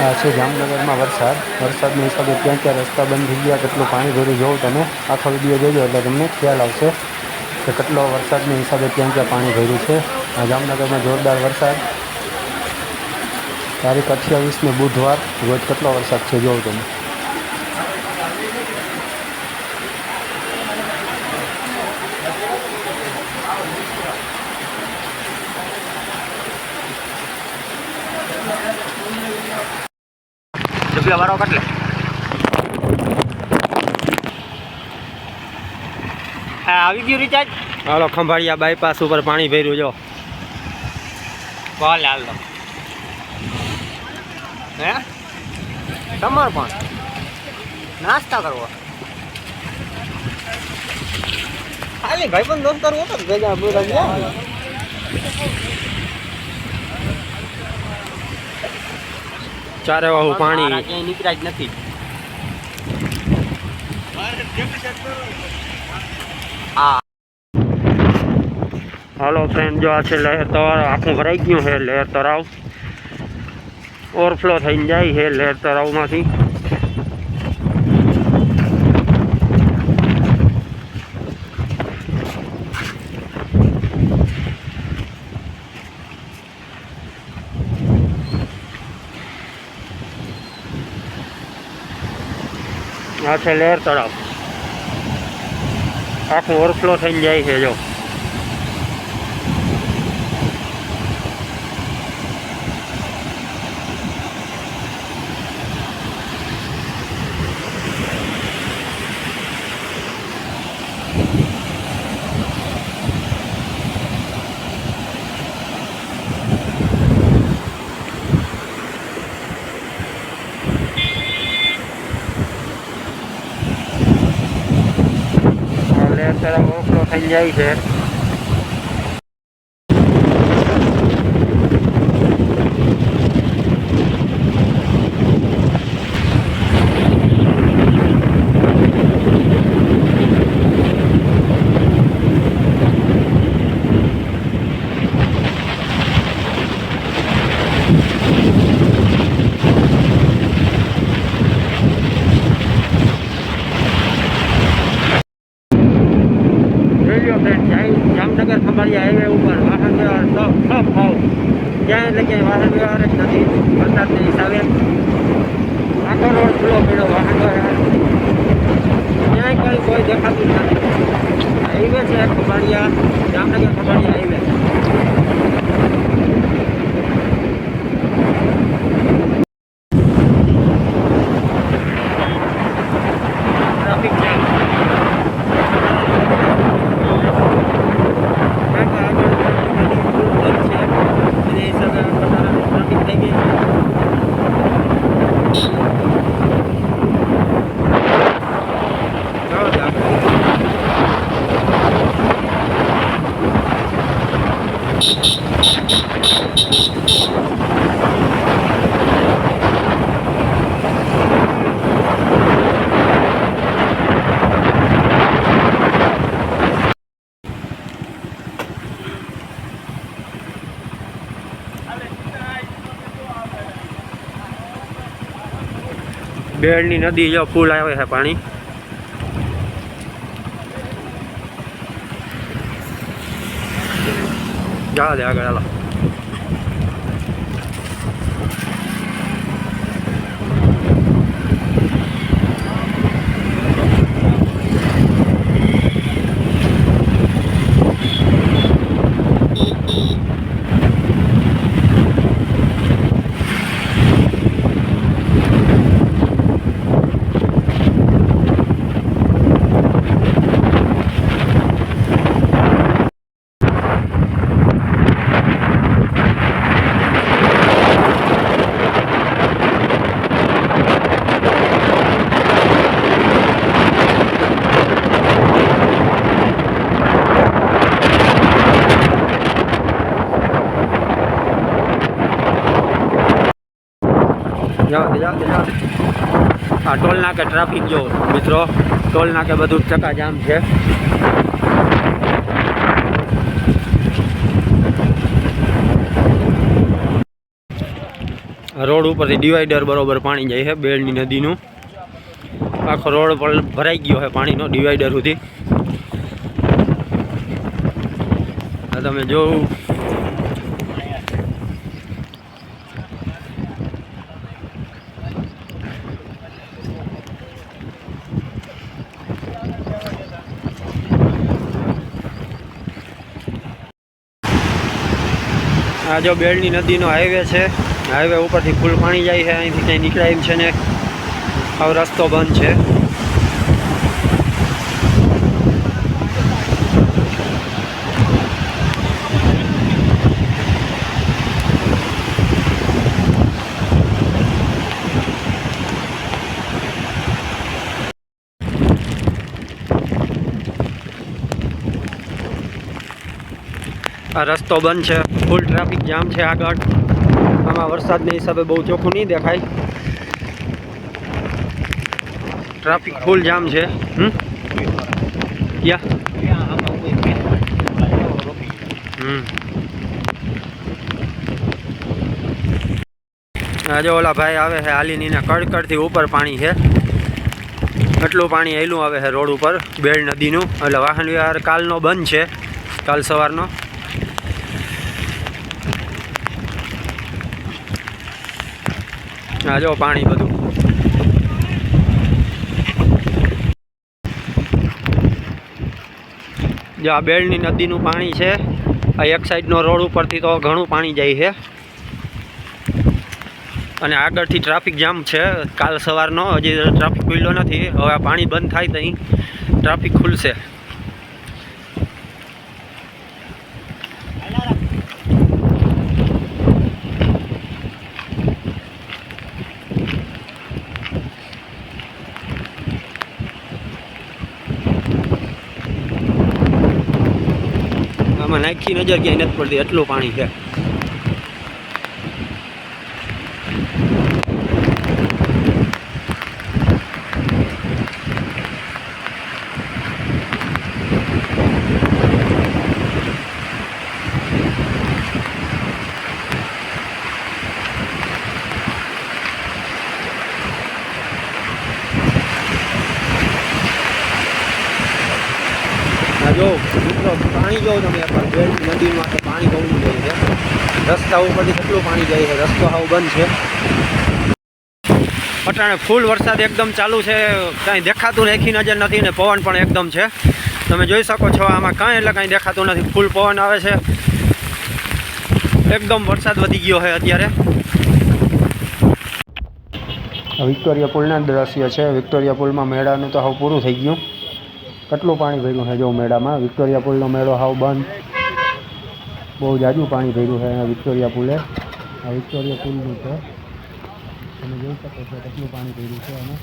આ છે જામનગરમાં વરસાદ. વરસાદના હિસાબે ક્યાં ક્યાં રસ્તા બંધ થઈ ગયા. કેટલું પાણી ભર્યું જોવો તમે. આખો વીડિયો જોજો એટલે તમને ખ્યાલ આવશે કે કેટલો વરસાદના હિસાબે ક્યાં ક્યાં પાણી ભર્યું છે. આ જામનગરમાં જોરદાર વરસાદ. તારીખ અઠ્યાવીસને બુધવાર રોજ કેટલો વરસાદ છે જોવો તમે. રૂપિયા વાળો કેટલે? હા આવી ગયું રિચાર્જ હાલો ખંભાળિયા બાયપાસ ઉપર પાણી ભર્યું જો. ભલે હાલ. હે? તમાર પણ નાસ્તા કરવો. ખાલી ભાઈ પણ દોસ્ત કરવો તો ભેગા ચારે વાહુ પાણી નીકળ્યા જ નથી. હા. હાલો ફ્રેન્ડ જો આ છે લહેર તળાવ આખું ભરાઈ ગયું છે લહેર તળાવ ઓવરફ્લો થઈને જાય છે લહેર તળાવમાંથી આ છે લેર તળાવ. આખું ઓવરફ્લો થઈને જાય છે જો એટલે અત્યારે ઓવરફ્લો થઈ જાય છે રેડિયો ફ્રેન્ડ જાય જામનગર ખંભાળિયા હાઈવે ઉપર વાહન વ્યવહાર સબ સબ ભાવ વાહન વ્યવહાર જ નથી. વરસાદના હિસાબે આખો રોડ ખુલ્લો પડ્યો વાહન વ્યવહાર ક્યાંય કંઈ કોઈ દેખાતું નથી હાઈવે છે Khabadiya Jamnagar Khabadiya highway traffic jam બેડની નદી જો ફૂલ આવે છે પાણી. ચાલે આગળ હાલો. આ ટોલ નાકે ટ્રાફિક જો મિત્રો, ટોલ નાકે બધું ચકાજામ છે. રોડ ઉપરથી ડિવાઈડર બરોબર પાણી જાય છે બેડની નદીનું. આખો રોડ પણ ભરાઈ ગયો છે પાણીનો ડિવાઈડર સુધી. તમે જોવું આ જો બેલની નદીનો હાઈવે છે હાઈવે ઉપરથી ફૂલ પાણી જાય છે, અહીંથી ક્યાંય નીકળાય એમ છે ને હવે રસ્તો બંધ છે. આ રસ્તો બંધ છે. ફૂલ ટ્રાફિક જામ છે આગળ. આમાં વરસાદના હિસાબે બહુ ચોખ્ખું નહીં દેખાય. ટ્રાફિક ફૂલ જામ છે. હમ? હમ. આજે ઓલા ભાઈ આવે છે હાલીની ને કડકડથી ઉપર પાણી છે. એટલું પાણી એલું આવે છે રોડ ઉપર બેડ નદીનું. એટલે વાહન વ્યવહાર કાલનો બંધ છે. કાલ સવારનો. આ જો પાણી બધું. જો આ બેલની નદીનું પાણી છે, આ એક સાઈડનો રોડ ઉપરથી તો ઘણું પાણી જાય છે. અને આગળથી ટ્રાફિક જામ છે, કાલ સવારનો, હજી ટ્રાફિક ખુલ્લો નથી, હવે આ પાણી બંધ થાય ત્યાં ટ્રાફિક ખુલશે. આમાં નાખી નજર ક્યાંય નથી પડતી એટલું પાણી છે. જો મિત્રો પાણી જોવો તમે એકવાર બેલ્ટ નદીમાં તો પાણી બહુ જાય છે રસ્તા ઉપરથી કેટલું પાણી જાય છે? રસ્તો હાવ બંધ છે. અટાણે ફૂલ વરસાદ એકદમ ચાલુ છે. કાંઈ દેખાતું રેખી નજર નથી ને પવન પણ એકદમ છે. તમે જોઈ શકો છો આમાં કાંઈ એટલે કાંઈ દેખાતું નથી. ફૂલ પવન આવે છે. એકદમ વરસાદ વધી ગયો છે અત્યારે. વિક્ટોરિયા પુલના દ્રશ્ય છે. વિક્ટોરિયા પુલમાં મેળાનું તો હવે પૂરું થઈ ગયું. કેટલું પાણી ભર્યું છે? જો મેળામાં વિક્ટોરિયા પુલનો મેળો હાવ બંધ. બહુ જાજુ પાણી ભર્યું છે અહીંયા વિક્ટોરિયા પુલે. આ વિક્ટોરિયા પુલનું છે. તમે જોઈ શકો છો કેટલું પાણી ભર્યું છે અને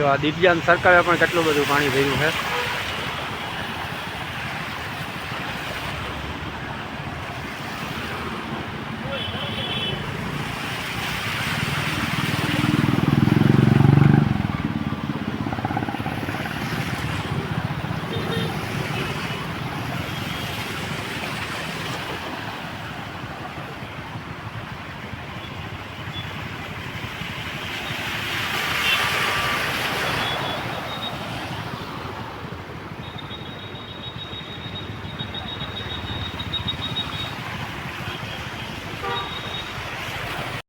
જો આ દિવ્યાંગ સરકારે પણ કેટલું બધું પાણી ભર્યું છે.